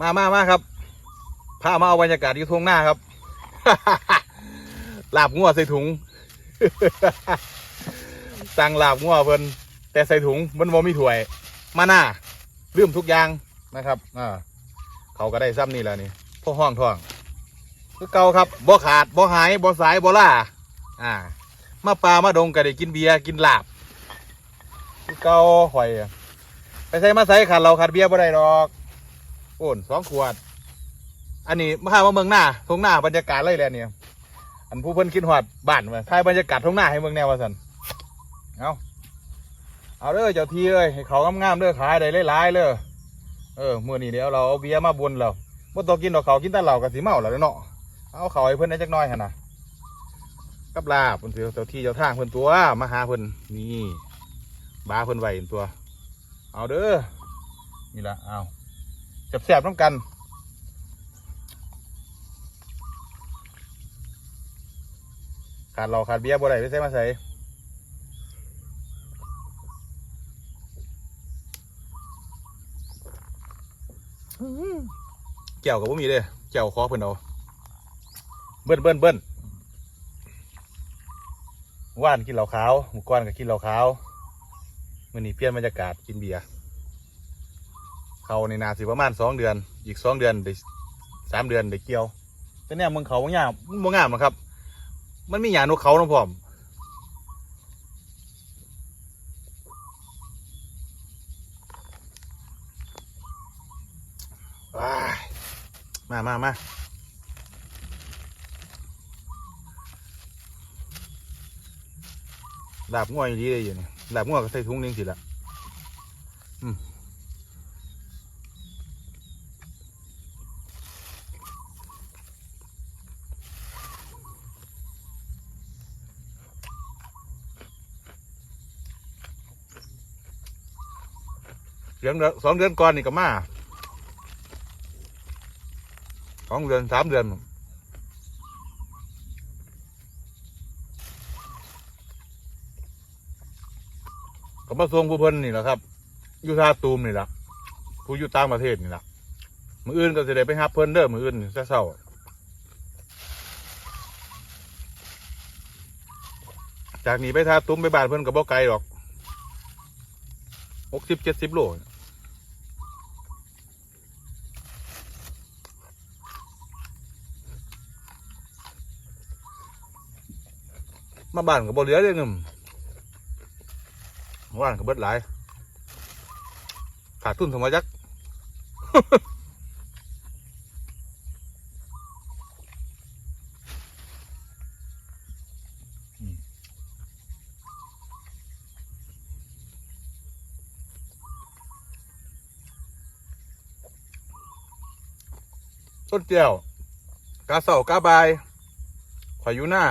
มามามาครับพามาเอาบรรยากาศอยู่ทุ่งหน้าครับ ลาบงัวใส่ถุง สั่งลาบงัวเพิ่นแต่ใส่ถุงมันบ่มีถ้วย มาหน้าลืมทุกอย่างนะครับอ่าเขาก็ได้ซ้ำนี่แหละนี่พ่อห้องท้องคือเก่าครับบ่ขาดบ่หายบ่สายบ่ล่าอ่า มาปลามาดงก็ได้กินเบียร์กินลาบคือเก่าหอยไปใส่มาใส่ขาดเราขาดเบียร์บ่ได้ดอก โอนสองขวด อันนี้มาหามาเมืองหน้าทงหน้าบรรยากาศเลยแหละเนี่ยอันผู้เพิ่นคิดฮอดบ้านมาถ่ายบรรยากาศทงหน้าให้เมืองแนวว่าสันเอาเอาเด้อเจ้าทีเอ้ยให้เขางามๆเด้อขายได้หลายๆเลยเออมื้อนี้เดี๋ยวเราเอาเบียร์มาบนแล้วบ่ต้องกินดอกเขากินแต่เหล้ากับสิเมาแล้วเนาะเอาเขาให้เพิ่นได้จักน่อยหั่นะกับลาบเพิ่นเจ้าที่เจ้าทางเพิ่นตัวมาหาเพิ่นนี่บาเพิ่นไหวตัว เอาเด้อนี่ละเอา แซ่บๆน้ำกันขาดเราขาดเบียร์บ่ได้ไปใส่มาใส่เกี่ยวกับบ่มีเด้เกี่ยวคอเพิ่นเอาเบิ้นเบิ้นเบิ้นว่านกินเหล้าขาวหมูก้อนก็กินเหล้าขาวมื้อนี้เปลี่ยนบรรยากาศกินเบียร์ เขาในนาสิประมาณสองเดือน อีกสองเดือนได้สามเดือนได้เกี่ยว แต่เนี่ยมึงเขาบ่งามมันบ่งามหรอกครับ มันมีหยานเขาน้องพร้อมามามามาลาบง่วยดีเลยอยู่นี่ลาบง่วยก็ใส่ถุงนึงสิละอืม เดือนสองเดือนก่อนนี่ก็มาสองเดือนสามเดือนก็มาส่งผู้เพิ่นนี่แหละครับอยู่ท่าตูมนี่แหละผู้อยู่ต่างประเทศนี่แหละมืออื่นก็จะได้ไปหาเพิ่นเด้อมืออื่นนี่เศร้าจากนี้ไปท่าตูมไปบ้านเพิ่นก็บ่ไกลหรอกหกสิบเจ็ดสิบโล มาบ้านก็บ่เหลือเลยเงิมว่านก็เบิดหลายขาดทุนสมยักษ์ต้นเจียวกาเสากาบายข่อยอยู่หน้า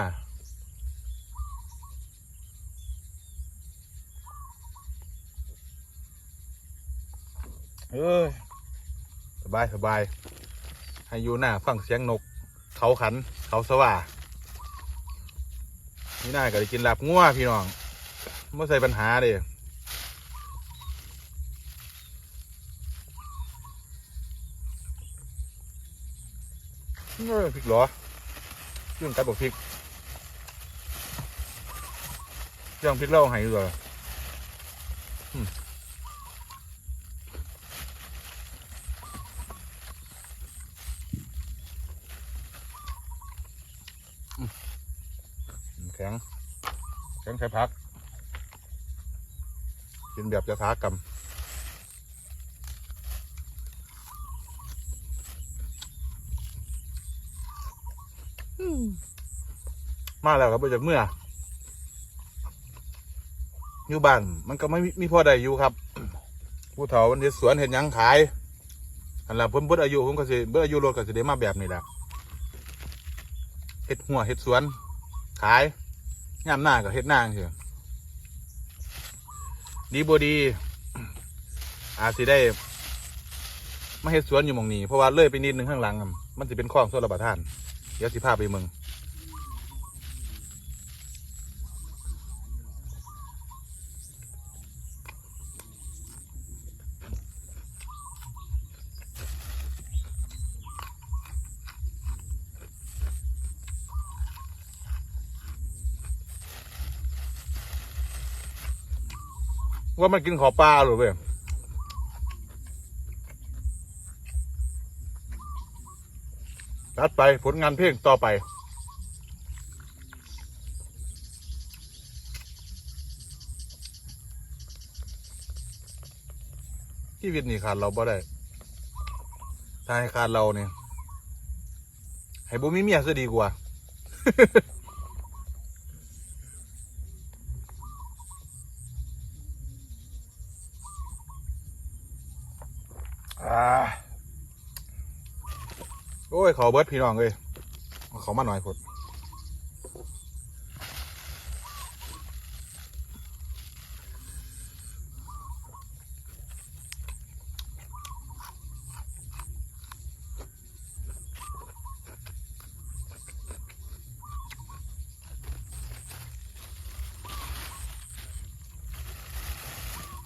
เอ้ยสบายสบายให้อยู่หน้าฟังเสียงนก เขาขัน เขาสว่านี่น่าก็ได้กินลาบงัวพี่น้องไม่ใส่ปัญหาเด้ออพริกหรอเรื่องการบอกพริกเรื่องพริกเล่าห้ดีกว่าแข็ง แข็งใช้พัก กินแบบจะท้ากรรมมาแล้วครับจากเมื่อ อยู่บ้านมันก็ไม่มีพ่อใดอยู่ครับ ผู้เฒ่ามันเฮ็ดสวนเห็นยังขายอันละเพิ่นเบิดอายุผมก็สิเบิดอายุรถก็สิได้มาแบบนี้แหละเฮ็ดหัวเฮ็ดสวน ขาย งามหน้ากับเฮ็ดหน้าเถอะดีบดี อาจสิได้มาเฮ็ดสวนอยู่มองนี้เพราะว่าเลยไปนิดนึงข้างหลัง มันจะเป็นคลองโซลประทาน เดี๋ยวสิพาไปเมือง ว่ามันกินขอปลาหรือเปล่าตัดไปผลงานเพลงต่อไป ชีวิตนี่ขาดเราบ่ได้ถ้าให้ขาดเราเนี่ยให้บุมีเมียซะดีกว่า โอ้ยขอเบิร์ดพี่น้องเลยเอาเขามาหน่อยพด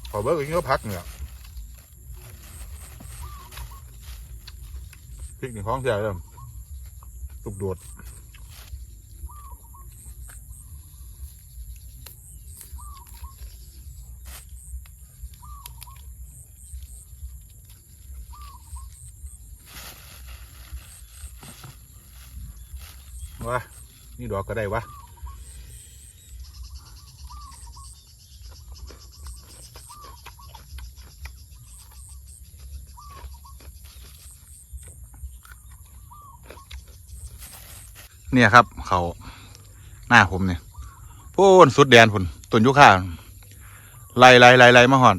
ขอเบิร์ดกินก็พักเนี่ย ริกนี่ของเสียเริ่มตุกโดดวะนี่ดอกก็ได้วะ เนี่ยครับ เขาหน้าผมเนี่ยพูนสุดแดนพุ่นต้นยุค่าไล่ไล่ไล่ไล่มาหอน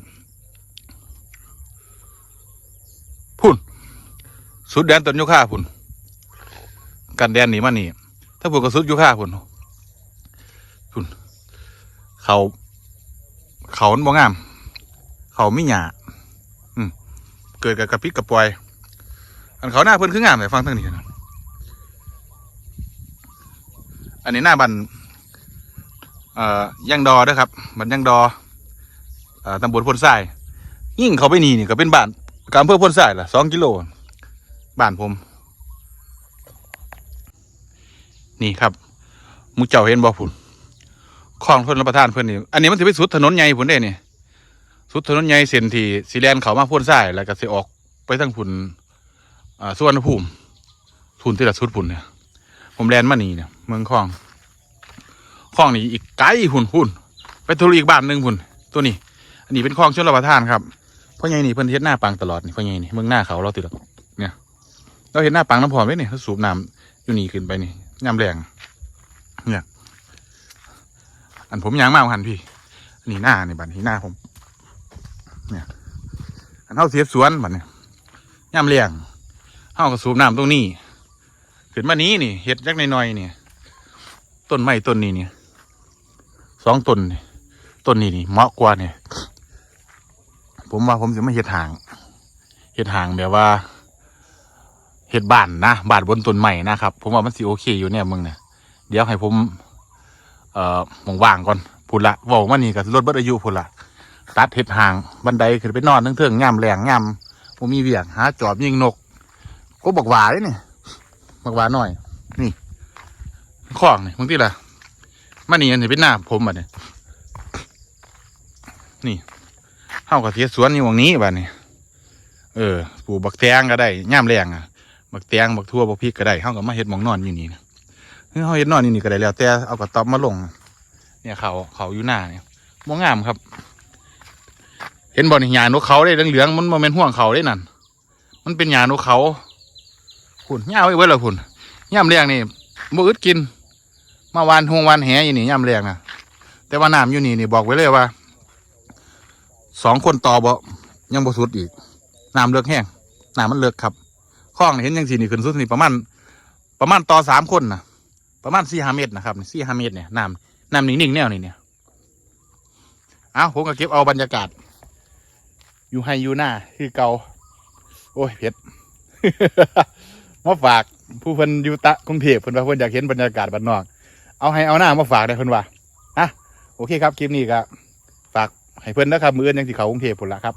พุ่นสุดแดนต้นยุค่าพุ่นกันแดนหนีมานี่ถ้าพุ่นก็สุดยุค่าพุ่นพุ่นเขาเขามันบ่งาม เขาไม่หยาเกิดกับกระพริกกระปอยอันเขาหน้าเพิ่นคืองามเลยฟังทั้งนี้นะ อันนี้หน้าบันเอ่อยังดอด้อครับบันยังดอเอ่อตำบลพนทราย ยิ่งเขาไปนี่นี่ก็เป็นบ้านกำเภอพนทรายล่ะสองกิโลบ้านผม นี่ครับหมูเจ้าเห็นบ่พุ่นคลองทนรับประทานเพื่อนนี่อันนี้มันถือเป็นสุดถนนใหญ่พุ่นเด้นี่สุดถนนใหญ่เส้นที่สีแลนเขามาพนทรายแล้วก็สิออกไปทางพุ่นอ่าสุวรรณภูมิพุ่นที่ละสุดพุ่นเนี่ยผมแลนมานี่เนี่ย เมืองคลองคลองนี่อีกไกลหุ่นหุ่นไปทุรอีกบ้านหนึ่งหุ่นตัวนี้ อันนี้เป็นคลองชลประทานครับพ่อใหญ่นี่เพิ่นเฮ็ดหน้าปังตลอดนี่พ่อใหญ่นี่เมืองหน้าเขาเราติดหรอกเนี่ย เราเห็นหน้าปังน้ำพอไหมนี่เขาสูบน้ำอยู่นี่ขึ้นไปนี่น้ำแรงเนี่ยอันผมยางมากหันพี่อันนี้หน้านี่บัดนี้หน้าผม เนี่ยอันเท่าเสียบสวนบัดเนี่ยน้ำแรงเท่ากับสูบน้ำตรงนี้ขึ้นมานี้นี่เห็ดยักหน่อยๆเนี่ย ต้นไม้ต้นนี้เนี่ยสองต้นต้นนี้นี่เหมาะกว่าเนี่ยผมว่าผมจะไม่เห็ดหางเห็ดหางแบบว่าเห็ดบานนะบานบนต้นไม้นะครับ ผมว่ามันสิโอเคอยู่เนี่ยมึงเนี่ยเดี๋ยวให้ผม เอ่อมองว่างก่อนพูดละว่ามานี่กับรถบัดอายุพูดละตัดเห็ดหางบันไดขึ้นไปนอนเทิงๆง่ามแรงง่ามผมมีเวียงหาจอบยิงนก ก็บอกว่าเลยนี่มักหวาหน่อย นี่ข้องนี่มึงที่ละมานี่อันนี้เป็นหน้าผมบัดนี่นี่เฮากับเทียสวนอยู่ตรงนี้บัดนี้ เออปลูกบักแตงก็ได้ย่ามแรงอะบักแตงบักทั่วบักพริกก็ได้เฮาก็มาเฮ็ดหมองนอนอยู่นี่นะเฮ้ยเฮาเฮ็ดนอนอยู่นี่ก็ได้แล้ว แต่เอากระต๊อบมาลง เนี่ยเขาเขาอยู่หน้าเนี่ยบ่งงามครับ เห็นบ่อนี่หญ้านกเขาได้เหลืองๆมันบ่แม่นห่วงเขาได้นั่นมันเป็นหญ้านกเขาพุ่นย่าไว้เว้ยเลยพุ่นย่ำเลี้ยงนี่บ่อึดกิน มาวานหงวานแหอยู่นี่ย่ำเลี้ยงนะแต่ว่าน้ำอยู่นี่นี่บอกไว้เลยว่าสองคนต่อบ่ยังบ่สุดอีกน้ำเลือกแห้งน้ำมันเลือกครับคลองเห็นยังสีนี่ขึ้นสุดนี่ประมาณประมาณต่อสามคนนะประมาณสี่ห้าเมตรนะครับสี่ห้าเมตรเนี่ยน้ำน้ำนิ่งๆแนวนี่เนี่ยเอาผมก็เก็บเอาบรรยากาศ อยู่ให้อยู่หน้าคือเกาโอ้ยเผ็ดมาฝากผู้เพิ่นอยู่ตะกรุงเทพเพิ่นว่าเพิ่นอยากเห็นบรรยากาศบ้านนอก เอาให้เอาหน้ามาฝากได้เพิ่นว่าอะโอเคครับคลิปนี้ก็ฝากให้เพิ่นนะครับมื้ออื่นยังสิเขากรุงเทพผลละครับ